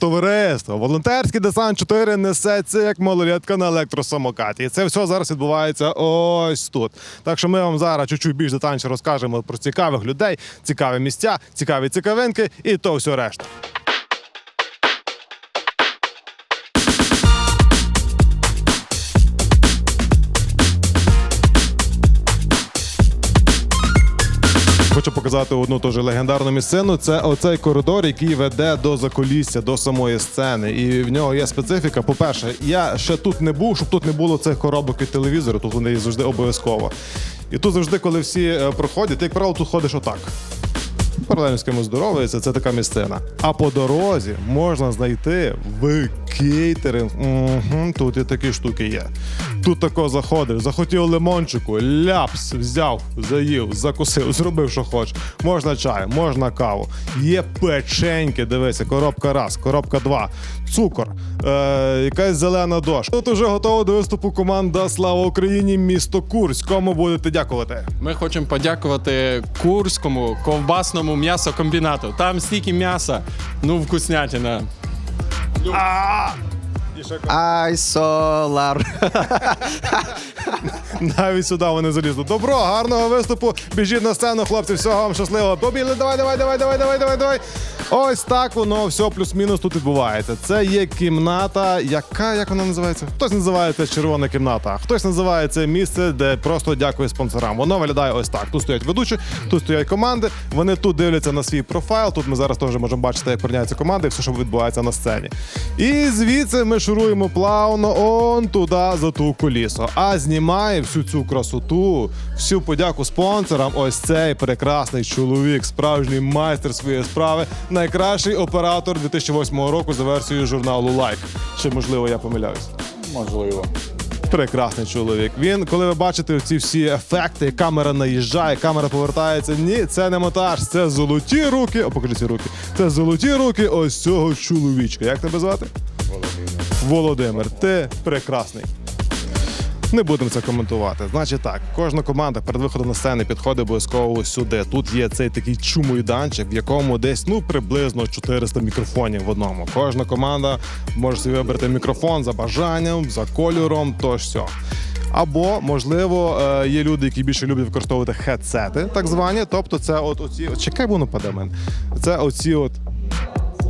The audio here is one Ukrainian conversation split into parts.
Товариство, волонтерський десант 4 несеться як малолетка на електросамокаті. І це все зараз відбувається ось тут. Так що ми вам зараз чуть-чуть більш детальніше розкажемо про цікавих людей, цікаві місця, цікаві цікавинки і то все решта. Показати одну теж легендарну місцину. Це оцей коридор, який веде до заколісся, до самої сцени. І в нього є специфіка. По-перше, я ще тут не був, щоб тут не було цих коробок від телевізору. Тут вони завжди обов'язково. І тут завжди, коли всі е, проходять, ти, як правило, тут ходиш отак. Паралельно з кимось здоровається, це така місцина. А по дорозі можна знайти в кейтеринг. Угу, тут і такі штуки є. Тут тако заходиш, захотів лимончику, ляпс, взяв, заїв, закусив, зробив, що хочеш. Можна чай, можна каву. Є печеньки, дивися, коробка раз, коробка два, цукор, е, якась зелена дошка. Тут уже готова до виступу команда Слава Україні, місто Курськ. Кому будете дякувати? Ми хочемо подякувати Курському ковбасному м'ясокомбінату. Там стільки м'яса, ну вкуснятина. Ай, солар. Навіть сюди вони залізли. Добро, гарного виступу. Біжіть на сцену, хлопці. Всього вам щасливо. Побігли, давай, давай, давай, давай, давай, давай, давай. Ось так воно все плюс-мінус тут відбувається. Це є кімната, яка як вона називається? Хтось називає це червона кімната, хтось називає це місце, де просто дякує спонсорам. Воно виглядає ось так. Тут стоять ведучі, тут стоять команди. Вони тут дивляться на свій профайл. Тут ми зараз теж можемо бачити, як прийняються команди, і все, що відбувається на сцені. І звідси ми шуруємо плавно он туди за ту колісо. А знімає всю цю красоту, всю подяку спонсорам. Ось цей прекрасний чоловік, справжній майстер своєї справи, найкращий оператор 2008 року за версією журналу Лайк. Чи можливо я помиляюсь? Можливо. Прекрасний чоловік. Він, коли ви бачите ці всі ефекти, камера наїжджає, камера повертається. Ні, це не монтаж, це золоті руки. О, покажи ці руки. Це золоті руки ось цього чоловічка. Як тебе звати? Володимир. Володимир, ти прекрасний. Не будемо це коментувати. Значить так, кожна команда перед виходом на сцену підходить обов'язково сюди. Тут є цей такий чумойданчик, в якому десь ну приблизно 400 мікрофонів в одному. Кожна команда може собі вибрати мікрофон за бажанням, за кольором, то все. Або, можливо, е, є люди, які більше люблять використовувати хедсети, так звані. Тобто, це от оці. Чекай, воно паде мене. Це оці, от,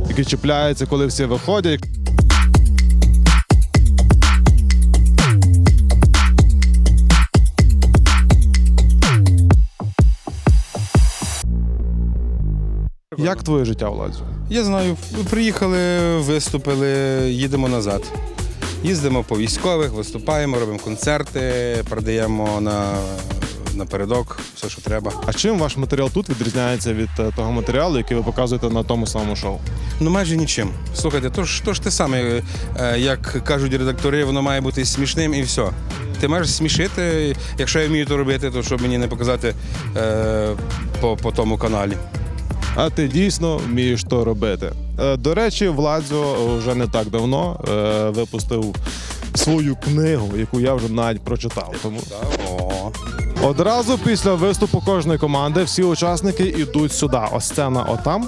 які чіпляються, коли всі виходять. Як твоє життя, Владзю? Я знаю, приїхали, виступили, їдемо назад. Їздимо по військових, виступаємо, робимо концерти, продаємо на, напередок все, що треба. А чим ваш матеріал тут відрізняється від е, того матеріалу, який ви показуєте на тому самому шоу? Ну майже нічим. Слухайте, то ж, то ж те саме, е, як кажуть редактори, воно має бути смішним і все. Ти маєш смішити. Якщо я вмію то робити, то що мені не показати е, по, по тому каналі. А ти дійсно вмієш то робити. Е, До речі, Владзо вже не так давно е, випустив свою книгу, яку я вже навіть прочитав. Тому одразу після виступу кожної команди всі учасники йдуть сюди. Ось сцена отам.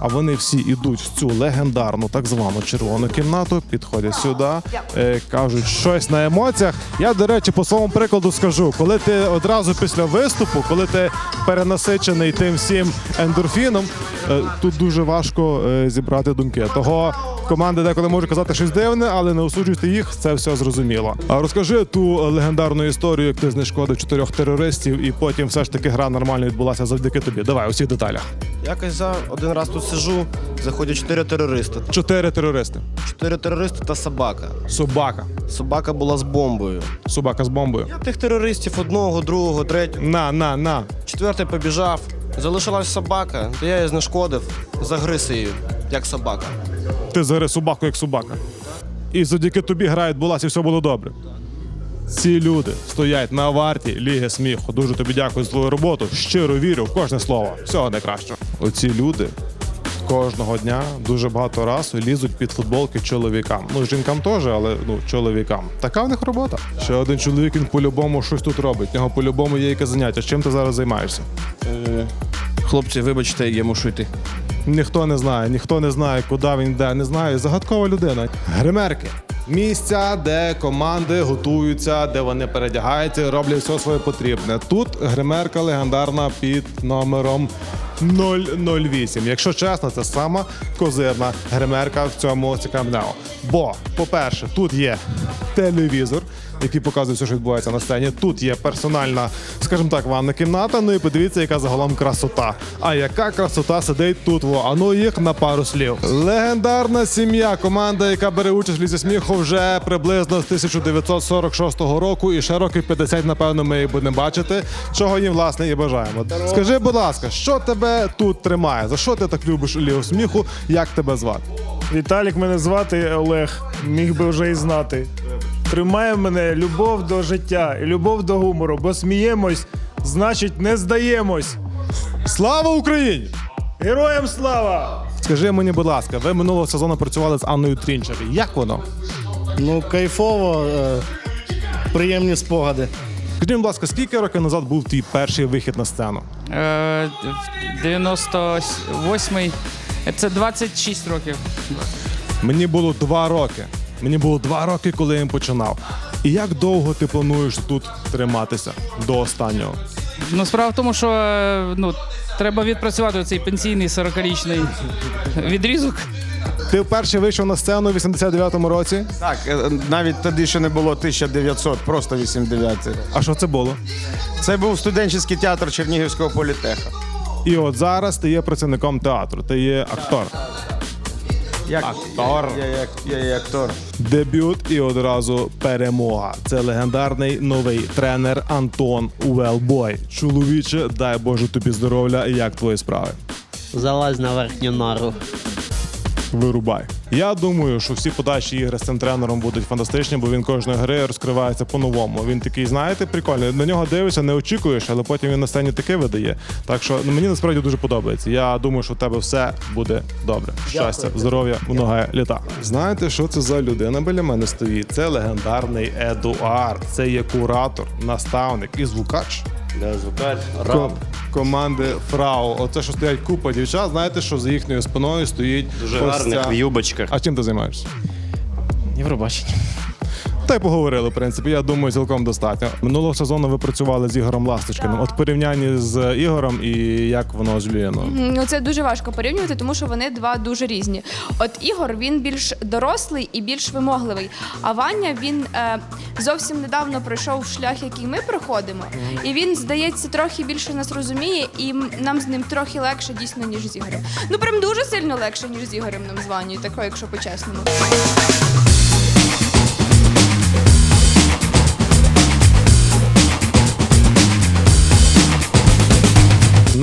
А вони всі йдуть в цю легендарну так звану червону кімнату, підходять сюди, е, кажуть щось на емоціях. Я, до речі, по своєму прикладу скажу, коли ти одразу після виступу, коли ти перенасичений тим всім ендорфіном, е, тут дуже важко е, зібрати думки. Того команди деколи можуть казати щось дивне, але не осуджуйте їх, це все зрозуміло. А розкажи ту легендарну історію, як ти знешкодив чотирьох терористів, і потім все ж таки гра нормально відбулася завдяки тобі. Давай у всіх деталях. Якось за один раз тут сижу, заходять чотири терористи. Чотири терористи. Чотири терористи та собака. Собака. Собака була з бомбою. Собака з бомбою. Я тих терористів одного, другого, третього. На, на, на. Четвертий побіжав. Залишилась собака, то я її знешкодив, загриз її, як собака. Ти зараз собаку як собака. І завдяки тобі гра відбулася, і все було добре. Ці люди стоять на варті Ліги сміху. Дуже тобі дякую за твою роботу. Щиро вірю в кожне слово. Всього найкращого. Оці люди кожного дня дуже багато разу лізуть під футболки чоловікам. Ну, жінкам теж, але ну, чоловікам. Така в них робота. Ще один чоловік він по-любому щось тут робить. В нього по-любому є яке заняття. Чим ти зараз займаєшся? Хлопці, вибачте, я мушу йти. Ніхто не знає, ніхто не знає, куди він йде, не знає. Загадкова людина. Гримерки. Місця, де команди готуються, де вони передягаються, роблять все своє потрібне. Тут гримерка легендарна під номером 008. Якщо чесно, це сама козирна гримерка в цьому цікавнео. Бо, по-перше, тут є телевізор, який показує все, що відбувається на сцені. Тут є персональна, скажімо так, ванна кімната. Ну і подивіться, яка загалом красота. А яка красота сидить тут? Во. А ну їх на пару слів. Легендарна сім'я, команда, яка бере участь в лізі сміху вже приблизно з 1946 року, і ще років 50, напевно, ми їх будемо бачити. Чого їм власне і бажаємо. Скажи, будь ласка, що тебе тут тримає? За що ти так любиш лігу сміху? Як тебе звати? Віталік мене звати Олег, міг би вже і знати. Тримає мене любов до життя і любов до гумору, бо сміємось, значить не здаємось. Слава Україні! Героям слава! Скажи мені, будь ласка, ви минулого сезону працювали з Анною Трінчер. Як воно? Ну, кайфово, е, приємні спогади. Скажіть, будь ласка, скільки років назад був твій перший вихід на сцену? Е, в 98-й. Це 26 років. Мені було два роки. Мені було два роки, коли я починав. І як довго ти плануєш тут триматися до останнього? Ну, справа в тому, що е, ну, треба відпрацювати цей пенсійний 40-річний відрізок. Ти вперше вийшов на сцену у 89-му році. Так, е, навіть тоді ще не було 1900, просто 89. А що це було? Це був студентський театр Чернігівського політеха. І от зараз ти є працівником театру, ти є актор. Як актор. Я, я, я, я, я актор. Дебют і одразу перемога. Це легендарний новий тренер Антон Уелбой. Чоловіче, дай Боже тобі здоров'я. Як твої справи? Залазь на верхню нару. Вирубай. Я думаю, що всі подальші ігри з цим тренером будуть фантастичні, бо він кожної гри розкривається по-новому. Він такий, знаєте, прикольний. На нього дивишся, не очікуєш, але потім він на сцені таке видає. Так що ну, мені насправді дуже подобається. Я думаю, що в тебе все буде добре. Щастя, здоров'я, много літа. Знаєте, що це за людина біля мене стоїть? Це легендарний Едуард. Це є куратор, наставник і звукач. Да, звукач, Ко- команди Фрау. Оце що стоять купа дівчат. Знаєте, що за їхньою спиною стоїть Дуже ось гарних ця- в юбочках. А чим ти займаєшся? Євробачення. Та й поговорили, в принципі. Я думаю, цілком достатньо. Минулого сезону ви працювали з Ігорем Ласточкиним. От в порівнянні з Ігорем і як воно з Лією. Ну, це дуже важко порівнювати, тому що вони два дуже різні. От Ігор він більш дорослий і більш вимогливий. А Ваня він е, зовсім недавно пройшов шлях, який ми проходимо, і він здається трохи більше нас розуміє, і нам з ним трохи легше дійсно ніж з Ігорем. Ну прям дуже сильно легше ніж з Ігорем нам з Ванею, такою, якщо по-чесному.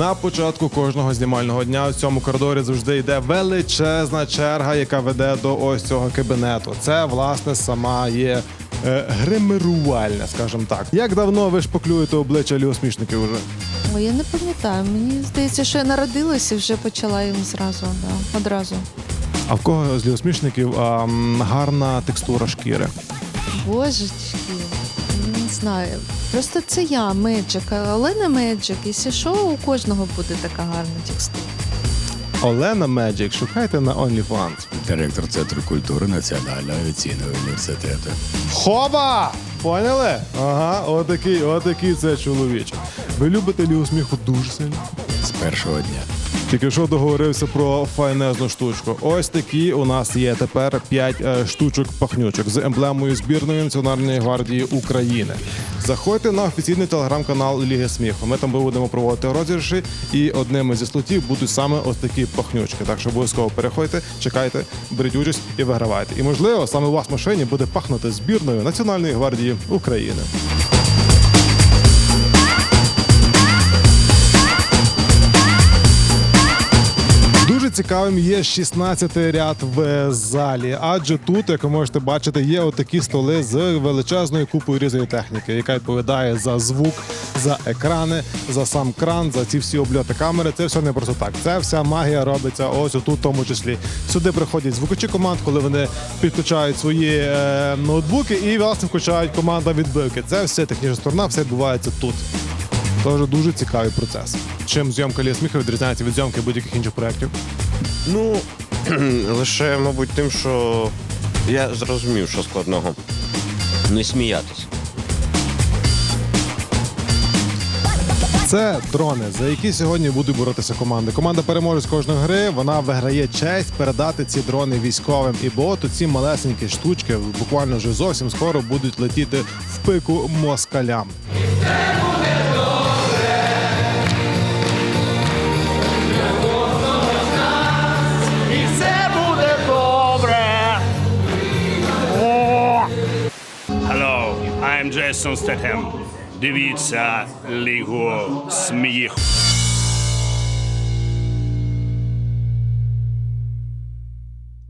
На початку кожного знімального дня у цьому коридорі завжди йде величезна черга, яка веде до ось цього кабінету. Це власне сама є. е, Гримерувальне, скажімо так. Як давно ви шпаклюєте обличчя ліосмішників уже? Ой, я не пам'ятаю. Мені здається, що я народилася і вже почала їм зразу, да, одразу. А в кого з ліосмішників а, м, гарна текстура шкіри? Божечки, знаю. Просто це я, Меджик, але не Меджик. Якщо що, у кожного буде така гарна текстура. Олена Меджик, шукайте на OnlyFans. Директор Центру культури Національного авіаційного університету. Хоба! Поняли? Ага, отакий, отакий це чоловічок. Ви любите ліосміху дуже сильно? З першого дня. Тільки що договорився про файнезну штучку. Ось такі у нас є тепер 5 штучок пахнючок з емблемою збірної Національної гвардії України. Заходьте на офіційний телеграм-канал Ліги Сміху. Ми там будемо проводити розіграші, і одними зі слотів будуть саме ось такі пахнючки. Так що обов'язково переходьте, чекайте, беріть участь і вигравайте. І можливо, саме у вас в машині буде пахнути збірною Національної гвардії України. Цікавим є 16-й ряд в залі, адже тут, як ви можете бачити, є отакі столи з величезною купою різної техніки, яка відповідає за звук, за екрани, за сам кран, за ці всі обльоти камери. Це все не просто так. Це вся магія робиться ось отут, в тому числі. Сюди приходять звукачі команд, коли вони підключають свої е, ноутбуки і власне включають команда відбивки. Це все технічна сторона, все відбувається тут. Тож дуже цікавий процес. Чим зйомка Лія Сміха відрізняється від зйомки будь-яких інших проєктів? Ну, лише, мабуть, тим, що я зрозумів, що складного. Не сміятись. Це дрони, за які сьогодні будуть боротися команди. Команда переможе з кожної гри. Вона виграє честь передати ці дрони військовим. І бо от ці малесенькі штучки буквально вже зовсім скоро будуть летіти в пику москалям. Jason Statham. Дивіться Лігу сміху.